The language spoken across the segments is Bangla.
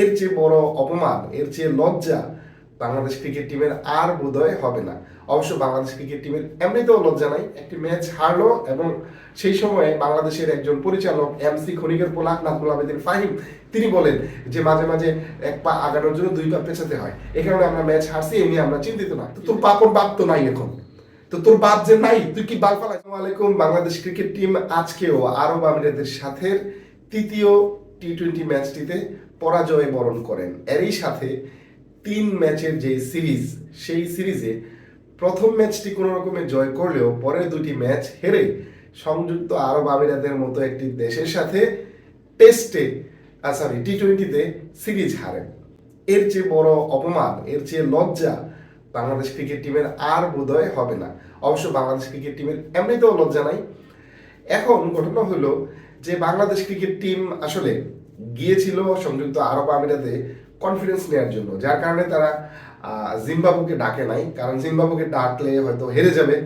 এর চেয়ে বড় অপমান, এর চেয়ে লজ্জা বাংলাদেশ ক্রিকেট টিমের আর বোধহয় হবে না। অবশ্য বাংলাদেশ ক্রিকেট টিমের এমনিতেও লজ্জা নাই। একটি ম্যাচ হারলো এবং সেই সময়ে বাংলাদেশের একজন পরিচালক এমসি খনিকের পোলা নাজমুল আবেদিন ফাহিম, তিনি বলেন যে মাঝে মাঝে এক পা আগানোর জন্য দুই পা পেছাতে হয়। এ কারণে আমরা ম্যাচ হারছি, এ নিয়ে আমরা চিন্তিত না। তো তোর পাপন বাপ তো নাই এখন। তো তোর বাপ যে নাই, তুই কি বাল ফালাই আলাইকুম, বাংলাদেশ ক্রিকেট টিম আজকেও আরব আমিরাতের সাথে তৃতীয় টি টোয়েন্টি ম্যাচটিতে পরাজয় বরণ করেন। এরই সাথে তিন ম্যাচের যে সিরিজ, সেই সিরিজে প্রথম ম্যাচটি কোনো রকমে জয় করলেও পরের দুটি ম্যাচ হেরে সংযুক্ত আরব আমিরাতের মতো একটি দেশের সাথে টেস্টে সরি টি টোয়েন্টিতে সিরিজ হারেন। এর চেয়ে বড় অপমান, এর চেয়ে লজ্জা বাংলাদেশ ক্রিকেট টিমের আর বোধহয় হবে না। অবশ্য বাংলাদেশ ক্রিকেট টিমের এমনিতেও লজ্জা নাই। এখন ঘটনা হলো যে বাংলাদেশ ক্রিকেট টিম আসলে গিয়েছিল সংযুক্ত আরব আমিরাতে কনফিডেন্স নেওয়ার জন্য, যার কারণে তারা জিম্বাবুকে ডাকে নাই। কারণ জিম্বাবুকে ডাকলে হয়তো হেরে যাবে।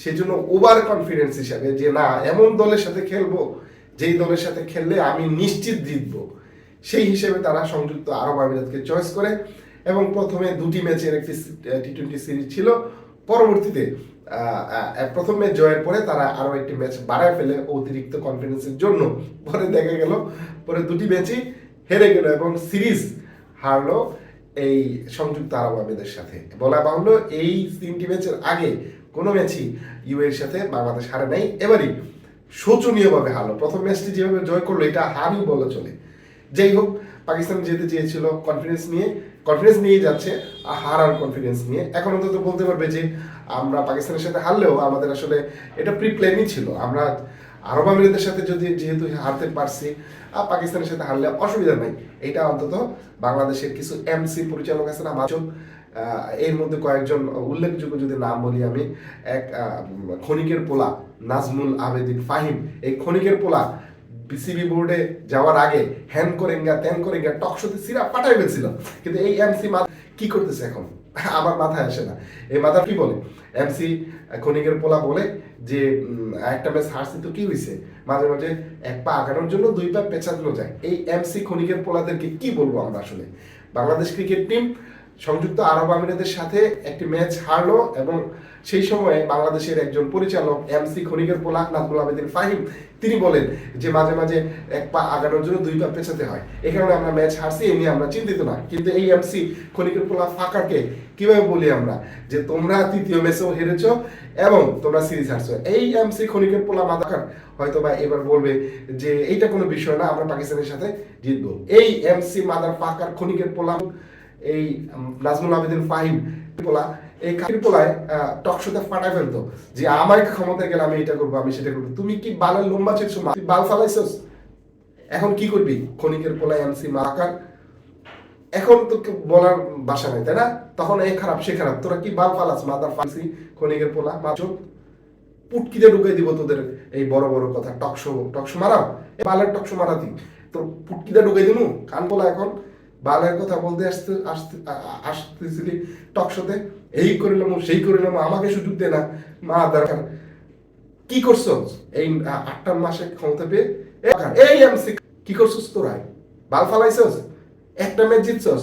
সেই জন্য ওভার কনফিডেন্স হিসাবে যে না, এমন দলের সাথে খেলব, যেই দলের সাথে খেললে আমি নিশ্চিত জিতবো। সেই হিসেবে তারা সংযুক্ত আরব আমিরাতকে চয়েস করে এবং প্রথমে দুটি ম্যাচের একটি টি টোয়েন্টি সিরিজ ছিল। পরবর্তীতে প্রথম ম্যাচ জয়ের পরে তারা আরও একটি ম্যাচ বাড়ায় ফেলে অতিরিক্ত কনফিডেন্সের জন্য। পরে দেখা গেল, পরে দুটি ম্যাচই হেরে গেল এবং সিরিজ হারলো এই সংযুক্ত আরব আমিরাতের সাথে। বলা বাহুল্য, এই তিনটি ম্যাচের আগে কোনো ম্যাচই ইউ এর সাথে বাংলাদেশ হারে নাই। এবারই শোচনীয়ভাবে হারলো। প্রথম ম্যাচটি যেভাবে জয় করল, এটা হারই বলা চলে। যাই হোক, পাকিস্তান যেতে চেয়েছিল কনফিডেন্স নিয়ে। কনফিডেন্স নিয়ে যাচ্ছে হার আর কনফিডেন্স নিয়ে। এখন অন্তত বলতে পারবে যে, আমরা পাকিস্তানের সাথে হারলেও আমাদের আসলে এটা প্রি প্ল্যানই ছিল। আমরা আরব আমিরাতের সাথে যদি যেহেতু হারতে পারছি, আর পাকিস্তানের সাথে হারলে অসুবিধা নাই। এটা অন্তত বাংলাদেশের কিছু এমসি পরিচালক আছেন আমার এর মধ্যে কয়েকজন উল্লেখযোগ্য যদি নাম বলি আমি, এক ক্ষণিকের পোলা, নাজমুল আবেদিন ফাহিম। এই ক্ষণিকের পোলা বিসিবি বোর্ডে যাওয়ার আগে হ্যান করেঙ্গা, ত্যান করেঙ্গা টকশোতে সিরা পাঠাই ফেলছিল। কিন্তু এই এমসি কি করতেছে এখন? আমার মাথায় আসে না। এই মাথা কি বলে? এমসি খনিকের পোলা বলে যে একটা ম্যাচ হারছি তো কি হয়েছে মাঝে মাঝে এক পা আগানোর জন্য দুই পা পেছানো যায়। এই এমসি খনিকের পোলাদেরকে কি বলব আমরা আসলে? বাংলাদেশ ক্রিকেট টিম সংযুক্ত আরব আমিরাতের সাথে একটি ম্যাচ হারলো এবং সেই সময়ে বাংলাদেশের একজন পরিচালক এমসি খনিকের পোলা নাজমুল আবেদিন ফাহিম, তিনি বলেন যে মাঝে মাঝে এক পা আগানোর জন্য দুই পা পেছাতে হয়। এই কারণে আমরা ম্যাচ হারছি, এ নিয়ে আমরা চিন্তিত না। কিন্তু এই এমসি খনিকের পোলা ফাঁকাকে কীভাবে বলি আমরা? যে তোমরা তৃতীয় ম্যাচেও হেরেছ এবং তোমরা সিরিজ হারছো। এই এমসি খনিকের পোলা মাদাকার হয়তো বা এবার বলবে যে এইটা কোনো বিষয় না, আমরা পাকিস্তানের সাথে জিতবো। এই এমসি মাদার ফাঁকার খনিকের পোলা এই নাজমুল আবেদিন ফাহিম পোলা এই কাকির পোলায় টকশোতে ফাটাই ফেলতো যে আমার ক্ষমতায় গেলে আমি এটা করব, আমি সেটা করব। তুমি কি বালের লম্বা চেয়েছো তুই বাল ফালাইছস? এখন কি করবি? ক্ষণিকের পোলায় এমসি মাকার এখন তো বলার বাসা নাই, তাই না? তখন এই খারাপ, সে খারাপ। তোরা কি বাল ফালাস, মাদার ফালসি ক্ষণিকের পোলা মাছ পুটকিতে ঢুকাই দিব তোদের এই বড় বড় কথা টকশো টকশো মারাও? বালের টকশো মারাতি। তোর পুটকিতে ঢুকাই দিমু? কান পোলা এখন? বালের কথা বলতে আসতে আসতে আসতেছিলি টকশোতে এই করিলাম, সেই করিলাম, আমাকে সুযোগ দে না। মা, দরকার। কি করছ? এই আটটা মাসে ক্ষমতা পেয়ে এই এমসি কি করছস তোরা? বাল ফালাইছস? একটা ম্যাচ জিতছস?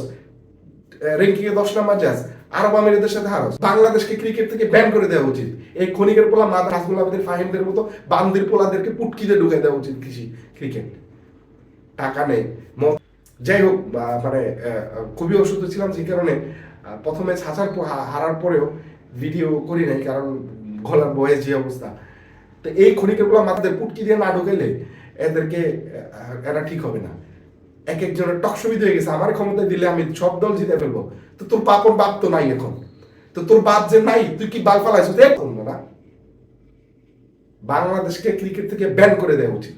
র্যাঙ্কিং এ দশ নাম্বার যাস, আরব আমিরাতের সাথে হারস। বাংলাদেশকে ক্রিকেট থেকে ব্যান করে দেওয়া উচিত। এই খনিকের পোলা নাজমুল আবেদের ফাহিমদের মতো বান্দির পোলাদেরকে পুটকিতে ঢুকে দেওয়া উচিত কৃষি ক্রিকেট টাকা নেই যাই হোক মানে খুবই অসুস্থ ছিলাম যে কারণে প্রথমে ছাঁচার হারার পরেও ভিডিও করি নাই, কারণ গলার বয়ে যে অবস্থা। তো এই ক্ষণিকেরগুলো মাথাদের পুটকি দিয়ে না ঢুকাইলে এদেরকে এরা ঠিক হবে না। এক একজনের টকসবিদ হয়ে গেছে, আমার ক্ষমতায় দিলে আমি সব দল জিতে ফেলব। তো তোর বাপর বাপ তো নাই এখন। তো তোর বাপ যে নাই, তুই কি বাল ফালাইছ না বাংলাদেশকে ক্রিকেট থেকে ব্যান করে দেওয়া উচিত।